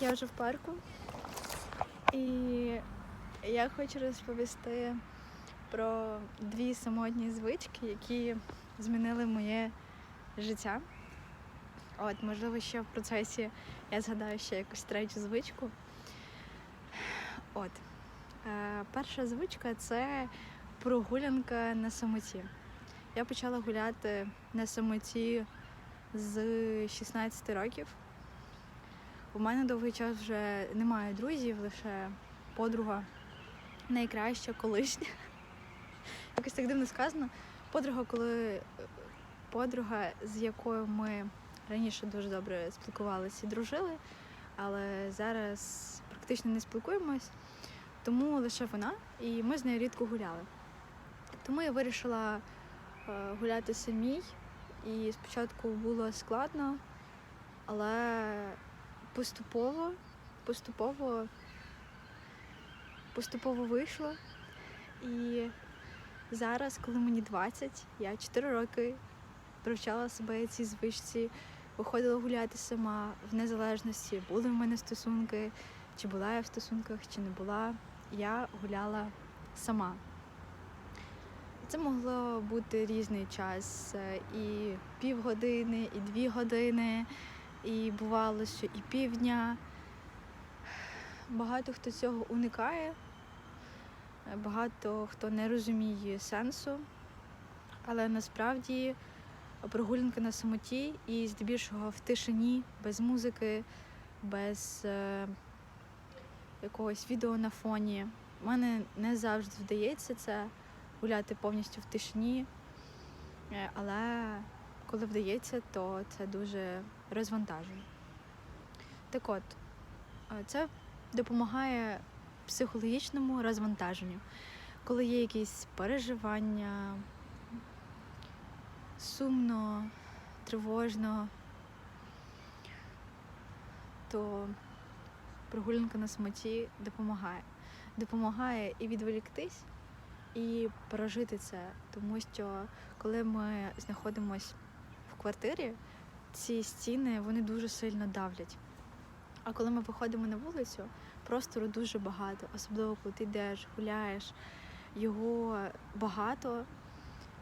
Я вже в парку. І я хочу розповісти про дві самотні звички, які змінили моє життя. От, можливо, ще в процесі я згадаю ще якусь третю звичку. От. Е, перша звичка це прогулянка на самоті. Я почала гуляти на самоті з 16 років. У мене довгий час вже немає друзів, лише подруга найкраща, колишня. Якось так дивно сказано. Подруга, коли подруга, з якою ми раніше дуже добре спілкувалися і дружили, але зараз практично не спілкуємось, тому лише вона, і ми з нею рідко гуляли. Тому я вирішила е, гуляти самій, і спочатку було складно, але поступово, поступово, поступово вийшло. І зараз, коли мені 20, я 4 роки привчала себе цій звичці, виходила гуляти сама в незалежності, були в мене стосунки, чи була я в стосунках, чи не була. Я гуляла сама. Це могло бути різний час, е, і півгодини, і дві години, і бувало, що і півдня. Багато хто цього уникає, багато хто не розуміє сенсу, але насправді прогулянка на самоті і здебільшого в тишині, без музики, без е, якогось відео на фоні. У мене не завжди вдається це гуляти повністю в тишині, Е, але коли вдається, то це дуже розвантажує. Так от, це допомагає психологічному розвантаженню, коли є якісь переживання, сумно, тривожно, то прогулянка на самоті допомагає. Допомагає і відволіктись, і прожити це, тому що коли ми знаходимося в квартирі, ці стіни вони дуже сильно давлять. А коли ми виходимо на вулицю, простору дуже багато, особливо коли ти йдеш, гуляєш, його багато,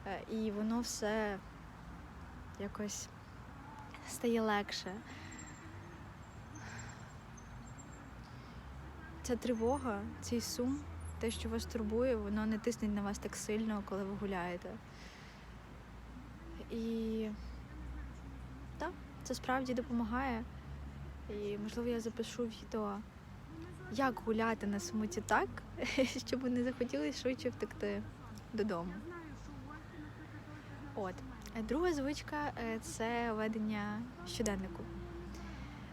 е, і воно все якось стає легше. Ця тривога, цей сум, те, що вас турбує, воно не тисне на вас так сильно, коли ви гуляєте. І це справді допомагає. І, можливо, я запишу відео, як гуляти на самоті так, щоб не захотіли швидше втекти додому. От. Друга звичка е, це ведення щоденнику.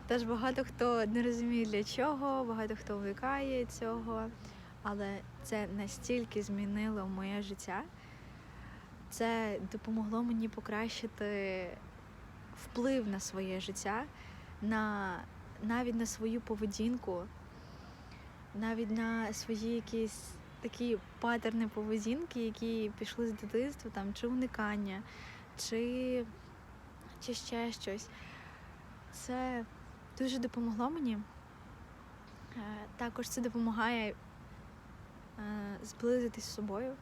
Теж багато хто не розуміє для чого, багато хто вникає цього, але це настільки змінило моє життя. Це допомогло мені покращити вплив на своє життя, на, навіть на свою поведінку, навіть на свої якісь такі патерни поведінки, які пішли з дитинства, там, чи уникання, чи, чи ще щось. Це дуже допомогло мені. Е, Також це допомагає е, зблизитись з собою,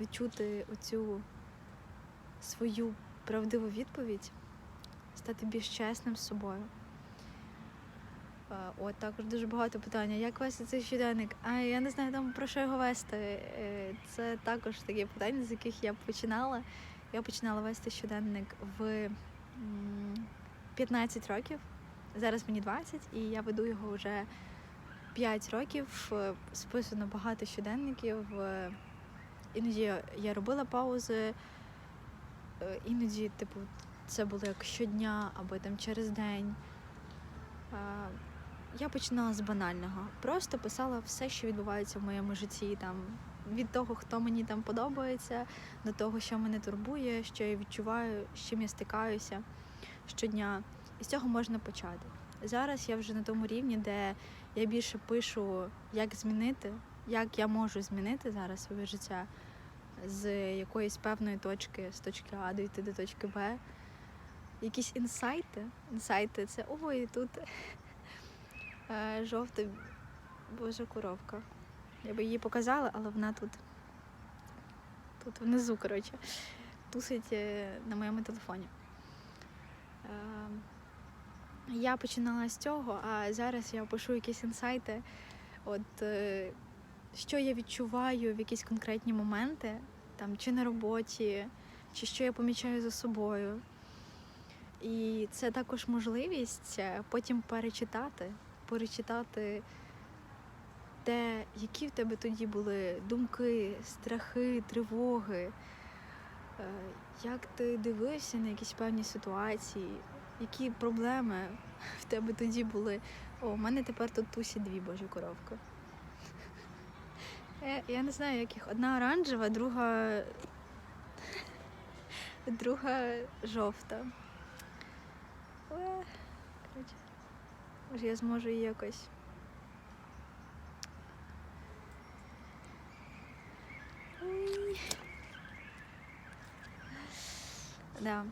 відчути оцю свою правдиву відповідь, стати більш чесним з собою. Е, От також дуже багато питання. Як вести цей щоденник? А я не знаю там про що його вести. Е, Це також такі питання, з яких я починала. Я починала вести щоденник в 15 років. Зараз мені 20, і я веду його вже 5 років. Е, Списано багато щоденників. Іноді я робила паузи, іноді, типу, це було як щодня або там через день. Я починала з банального. Просто писала все, що відбувається в моєму житті. Там, від того, хто мені там подобається, до того, що мене турбує, що я відчуваю, з чим я стикаюся щодня. І з цього можна почати. Зараз я вже на тому рівні, де я більше пишу, як змінити, як я можу змінити зараз своє життя з якоїсь певної точки, з точки А дійти до точки Б. Якісь інсайти. Інсайти це ой, тут Е, Жовта божа коровка. Я би її показала, але вона тут. Тут внизу, коротше, тусить е, на моєму телефоні. Е, Я починала з цього, а зараз я пишу якісь інсайти. От що я відчуваю в якісь конкретні моменти, там чи на роботі, чи що я помічаю за собою. І це також можливість е, потім перечитати, перечитати те, які в тебе тоді були думки, страхи, тривоги, е, як ти дивився на якісь певні ситуації, які проблеми в тебе тоді були. О, у мене тепер тут тусі дві божі коровки. Я, я не знаю, яких. Одна оранжева, друга. друга жовта. Але, коротше, може я зможу її якось. Да.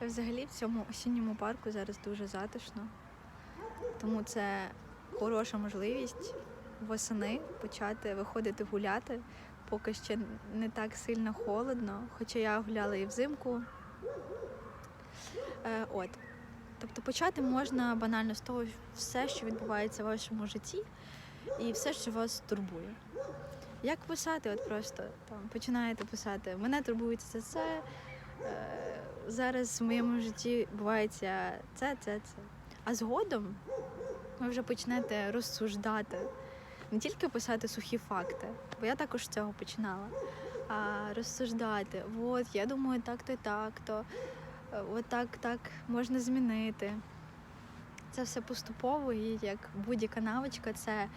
Взагалі в цьому осінньому парку зараз дуже затишно, тому це хороша можливість восени почати виходити гуляти, поки ще не так сильно холодно, хоча я гуляла і взимку. Е, от. Тобто почати можна банально з того все, що відбувається в вашому житті, і все, що вас турбує. Як писати? От просто там починаєте писати. Мене турбується це. Е, зараз в моєму житті відбувається це, це, це. А згодом ви вже почнете розсуждати, не тільки писати сухі факти, бо я також з цього починала, а розсуждати. От, я думаю, так-то і так-то, е, от так, можна змінити. Це все поступово, і як будь-яка навичка, це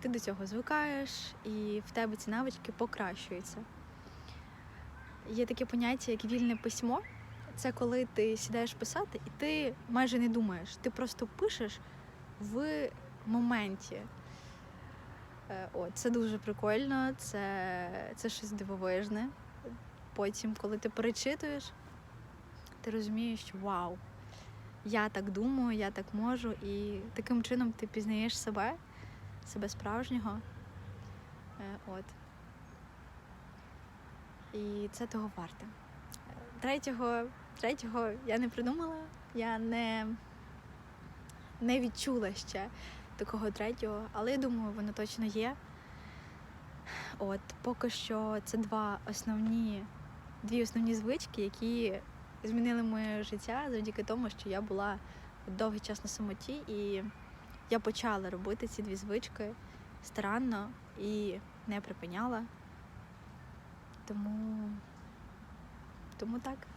ти до цього звикаєш, і в тебе ці навички покращуються. Є таке поняття, як вільне письмо. Це коли ти сідаєш писати, і ти майже не думаєш, ти просто пишеш в моменті. Е, От, це дуже прикольно, це, це щось дивовижне. Потім, коли ти перечитуєш, ти розумієш, що вау, я так думаю, я так можу, і таким чином ти пізнаєш себе, себе справжнього. Е, От. І це того варте. Третього, третього я не придумала, я не, не відчула ще такого третього, але я думаю, воно точно є. От, поки що це два основні, дві основні звички, які змінили моє життя завдяки тому, що я була довгий час на самоті, і я почала робити ці дві звички старанно і не припиняла. Тому, тому так.